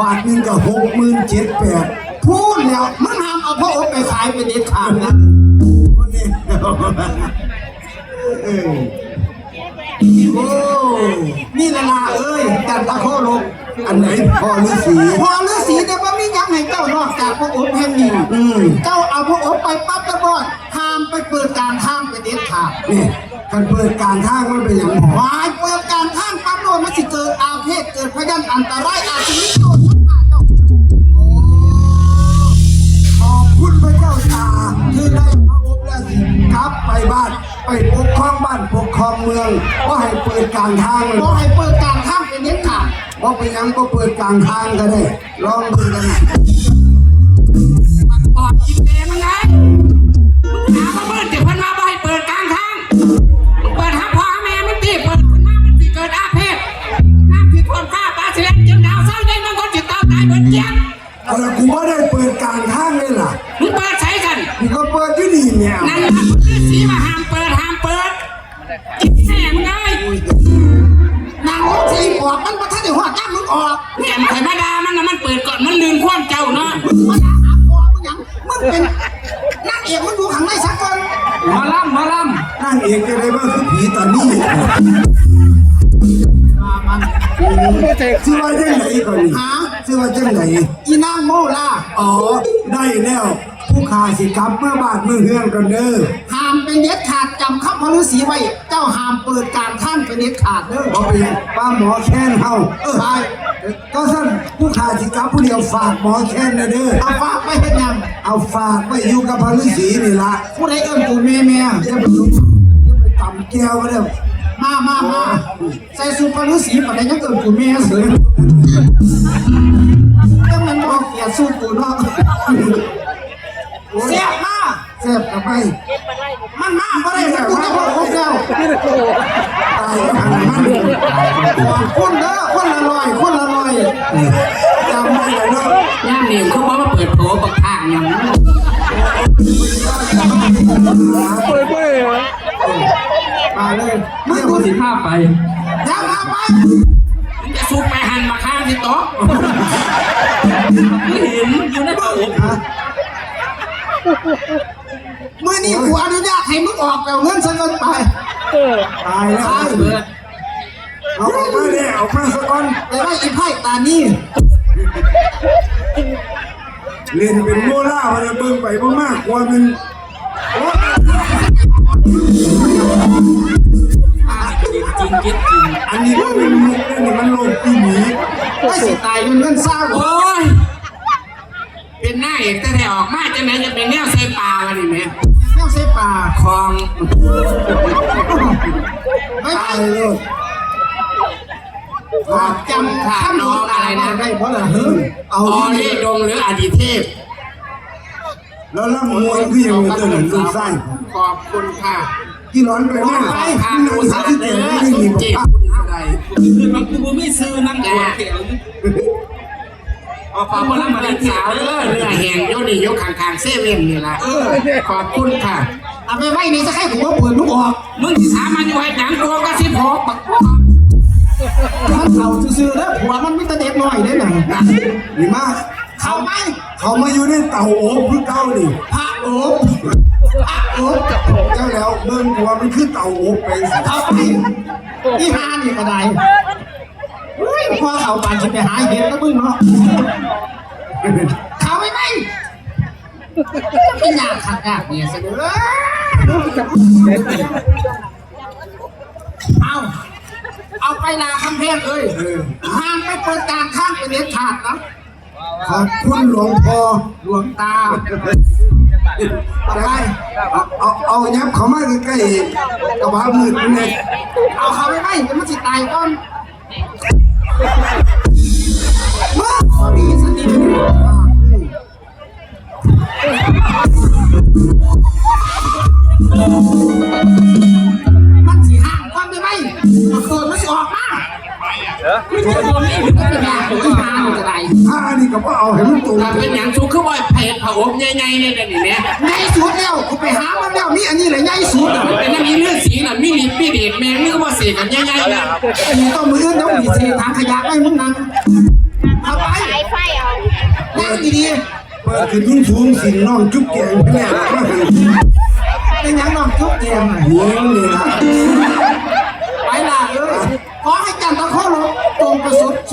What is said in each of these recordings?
บาทหนึงก็หกหมื่นเจ็ดแปดพูดแล้วมึงห้ามเอาพระอบไปขายเป็นเด็ดขาดนะคนนี้เออโอ้นี่ละลาเอ้ยจันตะโคโลกอันไหนพ่อฤาษีพอฤาษีเนี่ยว่ามีหยังให้เจ้านอกจากพระอบแห่งนี้อืมเจ้าเอาพระอบไปปั๊บตะบอดห้ามไปเปิดการทางเป็นเด็ดขาดนี่กันเปิดการทางมันเป็นอย่างหมอวายเปิดการทางปั๊บโดนมันสิเกิดอาเพศเกิดพยันอันตรายอาจจ เมืองก็ให้เปิดการทางเลยบอกให้เปิดการทางเป็นเด็ดขาดว่าไปยังก็เปิดกลางทางก็ได้ ลองดูกันนะปักปอดกินแดงมันไอว่าจังไหนอีนางโมล่าอ๋อ ได้แล้ว ผู้ขาสิกลับเมื่อบาทเมื่อเฮือนกันเด้อห้ามเป็นเด็ดขาดจำคำพระฤาษีไว้ เจ้าห้ามเปิดการท่านเป็นเด็ดขาดเด้อบอกไปยังป้าหมอแค้นเฮาเออไปก็สั้นผู้ขาสิกลับผู้เดียวฝากหมอแค้นนะเด้อ เอาฝากไปเห็นยังเอาฝากไว้อยู่กับพระฤาษีนี่ละผู้ใดเอิ้นกูแม่แม่อย่าไปลุกอย่าไปต่ำแก้วมาเด้อมามามาใส่สูทพระฤาษีปานใดยังเอิ้นกูแม่เสือก็ มันบอกเกลียดสู้กูเนาะเสียบมาแซ่บกับไปมันมาบ่ได้มันกูจะบอกครบแล้วตายทางมันคนเด้อคนละร้อยคนละร้อยจำไม่ได้เนาะำย่ามนี่เขาบอกว่าเปิดโผบักทางอย่างนั้นมาเลยมึงเรียกดูว่าสิสิพาไปเดี๋ยวมาไป มื่อนี้กูอนุญาตให้มึงออกแล้วเงินซะเงินไปตายแล้วเปิดเอาออกมาเลยเอามาสักก่อนแต่ว่าอีไพ่ตานี่เรียนเป็นโมล่ามันจะเบิ่งไปบ่มากกว่ามันโอ๊ยจริงจริงจริงจริงอันนี้ก็เป็นมุกนี่มันโลกที่หนีไม่สิตายเงินเงินเศร้าโอ้ย เป็นหน้าเอกแต่แต่ออกมาจะไหนจะเป็นแนวใส่ปลาวันนี้ไหมแนวเสป่าคลองไม่ตาไปยเลยจำจำขาดน้องอะไรนะได้เพราะอะไรเฮ้ยเอาอ๋อที่เลนี่ขดงหรืออดีเทพ แล้วล่ำมวยคือยังมีเตือนหนึ่งลูกไส้ขอบคุณค่ะที่ร้อนไปมากไปที่ค่ะนั่ดูงสาสารเด้เตือนอไม่ได้มีเจ็บภาพคุณอะไรคือมันกูไม่ซื้อนั่งตัวเขียว ขอบคุณแล้วมาเป็นสาวเด้อเนื้อแห้งโยนี่ยกข้างๆเซเว่นนี่ล่ะขอบคุณค่ะเอาไปไว้นี่จะให้กูว่าเปิดลูกออก มึงที่ถามมันอยู่ให้หนังตัวก็สิบหกบักมันเข่าซื่อๆแล้วผัวมันไม่ตะเด็กหน่อยได้ไหนนี่มากเข้าไหมเขามาอยู่ในเต่าโอบคือเก่านี่พระโอบพระโอบเจ้าแล้วเบิ่งหัวมันคือเต่าโอบไปสิเข้าไปนี่ฮานี่ก็ได้ อุ้ยพอเข้าบ้านจะไปหาเห็ดแล้วมึงเนาะเขาไปไหมไม่อยากขัดยากเนี่ยเสนอเอาเอาไปนาคำแพงเอ้ยห้ามไปเปิดการข้างเป็นเด็ดขาดนะขอบคุณหลวงพ่อหลวงตาอะได้เอาเอาเอายับเขามาใกล้ๆกระบะมืดนี่เอาเขาไปไหมเดี๋ยวมันสิตายก่อน มันสีห่างความได้ไหมตัวมันสิออก มาไม่ใช่ตัวนี้มันก็เป็นอย่างตัวที่ห่างจะไรถ้าอันนี้ก็บ่เอาให้มันตรงถ้าเป็นอย่างสูงคือว่าเพจผาอบใหญ่ๆเนี่ยเดี๋ยวนี้เนี่ยใหญ่สุดแล้วกูไปหามันแล้วนี่อันนี้แหละใหญ่สุดอะเป็นน้ำมีเลือดสีน่ะมีลิปมีเดทแม่งนึกว่าเสกกันใหญ่ๆนะอันนี้ต้องมือต้องมีเศษถังขยะไว้มึงนั่งเอาไปไฟไฟเอานั่งดีเปิดขึ้นทุ่งสูงสินน้องจุ๊บแกงแม่มาหันๆเป็นหยังน้องทุกเกียมหัวนี่นะ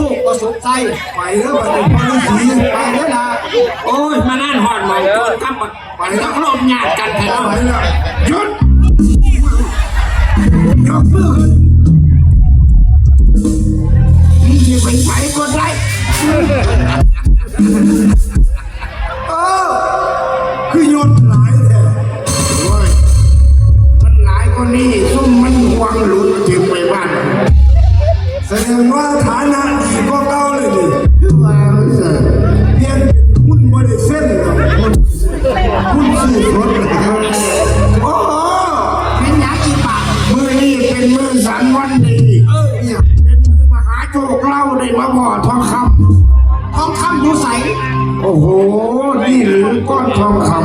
รงประสบสุขประสบใจไปแล้วบัดนี้พ่อฤาษีไปแล้วล่ะโอ้ยมานั่นหอดหมองโจรครับไปต้องลมหยาดกันเถอะไปเนาะแล้วหยุดยกมือขึ้นมึงจะไปใช้ก็ได้เออคือยนหลายแท้โอ้ยมันหลายคนนี้ซุ่มมันหวงหลุดจึงไปบ้านแสดงว่า โชคเล่าได้มาบ่อทองคำทองคำอยู่ใสโอ้โห นี่หรือก้อนทองคำ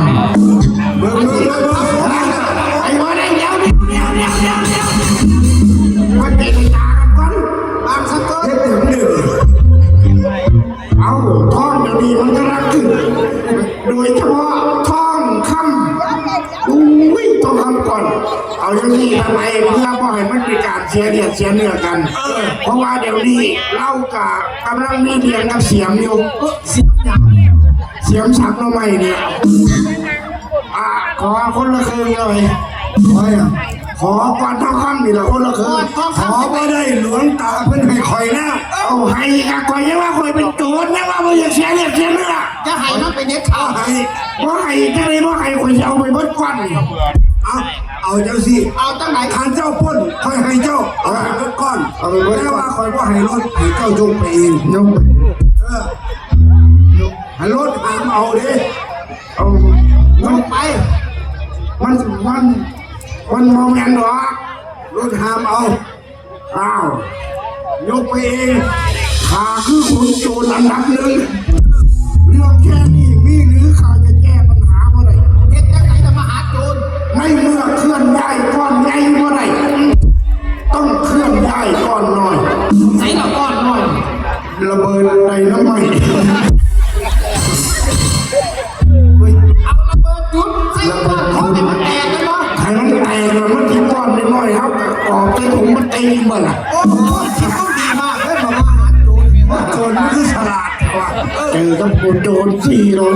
เสียเดียดเสียเนื้อกัน เพราะว่าเดี๋ยวนี้เล่ากะกำลังมีเรียนกับเสียมอยู่เสียงหยังเสียมสักหน่อไม้เนี่ยอะขอคนละครึ่งเลยขออย่างขอก่อนทองคำนี่ละคนละครึ่งทองขอคำบ่ได้หลวงตาเพิ่นให้คอยนะเอาให้กะคอยยังว่าคอยเป็นโจรนะว่าบ่อยากเสียเลือดเสียเนื้อจะให้มันเป็นเด็ดขาเอาดให้บ่ให้จะได้บ่ให้คอยจะเอาไปเบดกวันเอา เอาจังสิเอาตั้งไหนทานเจ้าพ้นคอยให้เจ้าเอาไปเบิดก้อนเอาไปเบิดแต่ว่าคอยบ่ให้รถให้เจ้าจงไปเองยกเออให้รถหามเอาเด้เอาลงไป มันมันมันโมเมนต์หรอกรถหามเอาอ้าวยกไปเองข้าคือขุนโจรอันดับหนึ่ง เมื่อต้องดีมากเลยบอกว่าหาโจรว่าโจนคือฉลาดแต่ว่า เจอกับคนโดนสี่โดน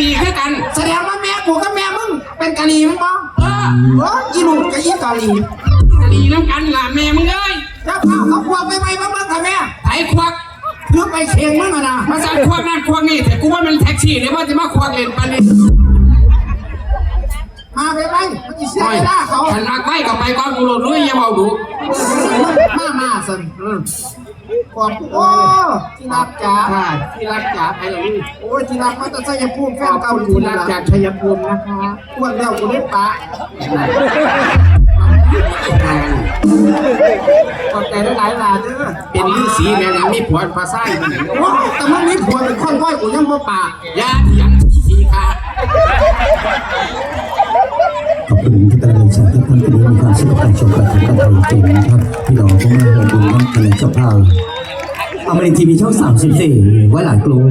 ลีคือกัน แสดงว่าแม่กูกับแม่มึงเป็นกะลีมั้งปะเออเอออีลูกกับอีกะลีกะลีน้ำกันล่ะแม่มึงเอ้ยแล้วข้าวเขาควงไปไปบ้างบ้างค่ะแม่ไถควักเพื่อไปเชียงมึงอะนะมาสั่งควงนั่นควงนี่แต่กูว่ามันแท็กซี่เดี๋ยวว่าจะมาควงเล่นปันนี่มาไปไปมันจะเสียเวลาเขาฉันรักไว้ก็ไปก่อนกูโหลดลุยอย่าเบาดูมามาสัน ขอบโอ้ที่รักจ๋าค่ะที่รักจ๋าไปเลยโอ้ยที่รักมาแต่ชัยภูมิแฟขนอบเก่าคุณอยู่ที่รันะกจากชัยภูมินะคะอ้วนแล้วกูได้ปะขอบใจได้หลายหลาเด้อเป็นฤาษีแม่ยังมีผัวภาษาอยู่ไหนโอ้แต่มันมีผัวเป็นคนก้อยกูยังบ่ปากยาเถียงสีขาดขอบคุณที่ การเรีนสาทุกท่านที่มีความสุขการชมการทำการไทยเก่งนะครับพี่น้องพ่อแม่เราดูน้ำทะเลเจ้าภาพอมรินทีวีช่อง 34 ไว้หลายกลุ่ม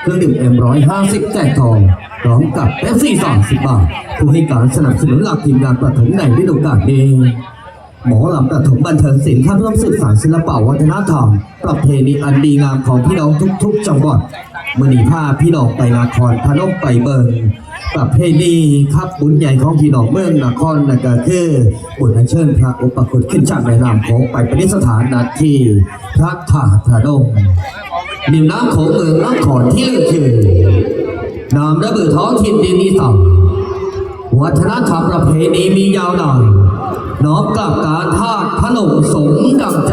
เครื่องดื่มเอ็มร้อยห้าสิบแจกทองพร้อมกับเอฟซีสามสิบบาทผู้ให้การสนับสนุนหลักทีมงานประถมในฤดูกาลนี้หมอลำประถมบันเทิงศิลป์ท่านร่วมสืบสานศิลปะวัฒนธรรมประเพณีอันดีงามของพี่น้องทุก ๆ จังหวัด มือนีพาพี่น้องไปนครพนมไปเบิงประเพณีครับบุญใหญ่ของพี่น้องเมืองนครนั่นก็คือบุญอัญเชิญพระอุปคุตขึ้นจากแม่น้ำโขงไปประดิษฐานณที่พระธาตุพนมริมน้ำโขงเมืองนครที่เลือกคือนามระเบิดท้องถิ่นดินอีสานวัฒนธรรมประเพณีมียาวนานน้อมกลับการทาสพนมสงดังใจ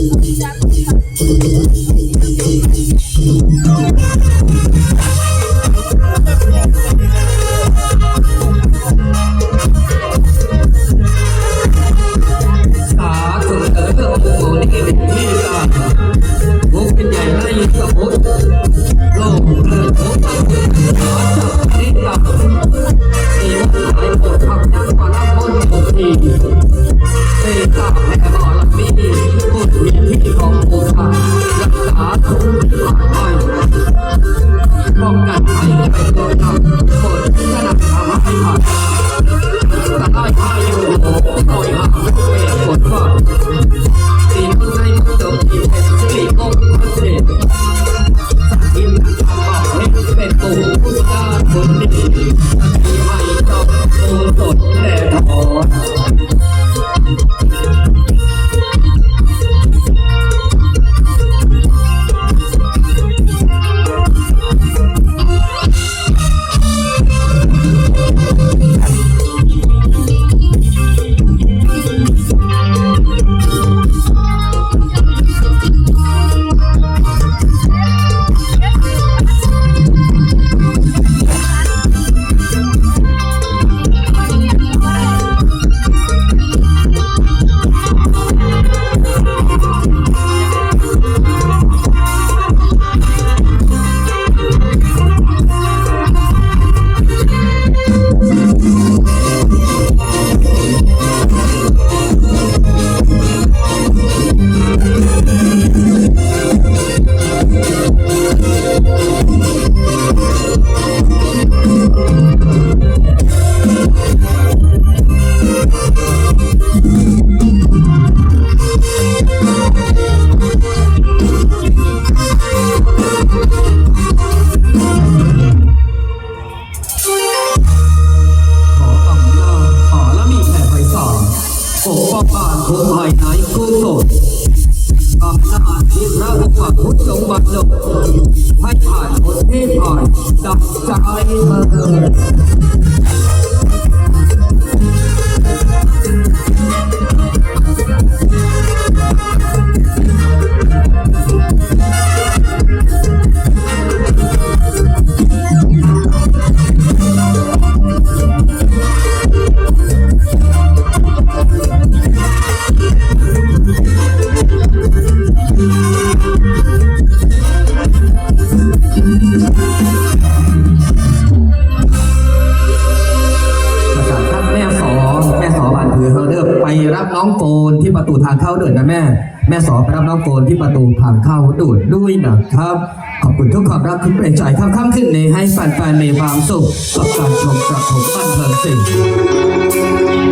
Thank you. โฟนที่ประตูผ่านเข้าดูดด้วยนะครับ ขอบคุณทุกความรักคุณเปรใจครัข้ามขึ้นในให้แฟนๆมีความสุขกับการชมกระผมบันเทิงสิ่ง